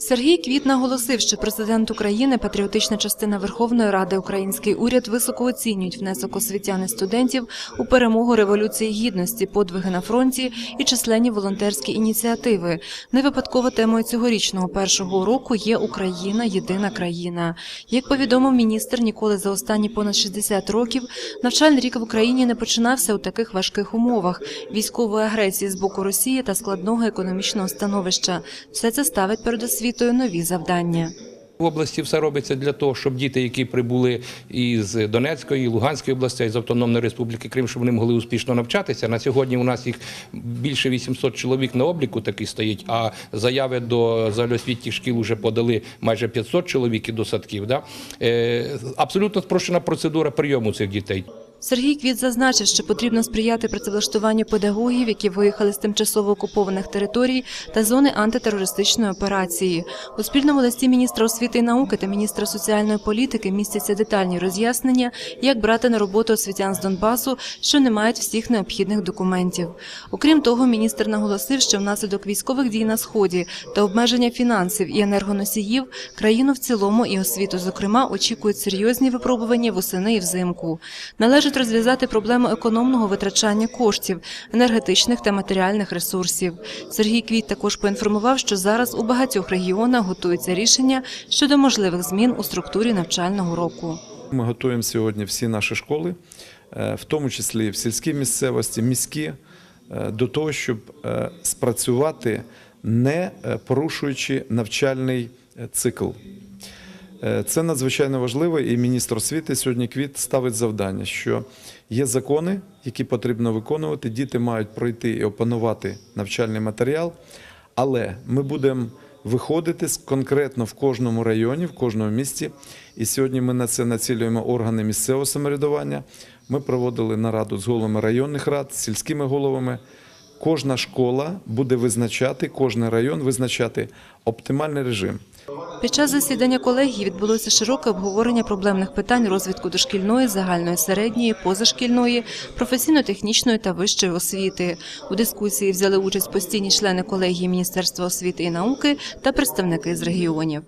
Сергій Квіт наголосив, що президент України, патріотична частина Верховної Ради, український уряд високо оцінюють внесок освітян і студентів у перемогу революції гідності, подвиги на фронті і численні волонтерські ініціативи. Не випадково темою цьогорічного першого уроку є Україна єдина країна. Як повідомив міністр, ніколи за останні понад 60 років навчальний рік в Україні не починався у таких важких умовах військової агресії з боку Росії та складного економічного становища. Все це ставить перед освітою нові завдання. В області все робиться для того, щоб діти, які прибули із Донецької, Луганської областей, з Автономної Республіки Крим, щоб вони могли успішно навчатися. На сьогодні у нас їх більше 800 чоловік на обліку таки стоїть, а заяви до загальноосвітніх шкіл вже подали майже 500 чоловік і до садків. Е, абсолютно спрощена процедура прийому цих дітей. Сергій Квіт зазначив, що потрібно сприяти працевлаштуванню педагогів, які виїхали з тимчасово окупованих територій та зони антитерористичної операції. У спільному листі міністра освіти і науки та міністра соціальної політики містяться детальні роз'яснення, як брати на роботу освітян з Донбасу, що не мають всіх необхідних документів. Окрім того, міністр наголосив, що внаслідок військових дій на сході та обмеження фінансів і енергоносіїв країну в цілому і освіту, зокрема, очікують серйозні випробування восени і взимку. Належить розв'язати проблему економного витрачання коштів, енергетичних та матеріальних ресурсів. Сергій Квіт також поінформував, що зараз у багатьох регіонах готуються рішення щодо можливих змін у структурі навчального року. Ми готуємо сьогодні всі наші школи, е, в тому числі в сільській місцевості, міські, е, до того, щоб е, спрацювати, не порушуючи навчальний цикл. Е, Це надзвичайно важливо, і міністр освіти сьогодні квіт ставить завдання, що є закони, які потрібно виконувати. Діти мають пройти і опанувати навчальний матеріал, але ми будемо виходити конкретно в кожному районі, в кожному місті. І сьогодні ми на це націлюємо органи місцевого самоврядування. Ми проводили нараду з головами районних рад, з сільськими головами. Кожна школа буде визначати, кожен район визначати оптимальний режим. Під час засідання колегії відбулося широке обговорення проблемних питань розвитку дошкільної, загальної середньої, позашкільної, професійно-технічної та вищої освіти. У дискусії взяли участь постійні члени колегії Міністерства освіти і науки та представники з регіонів.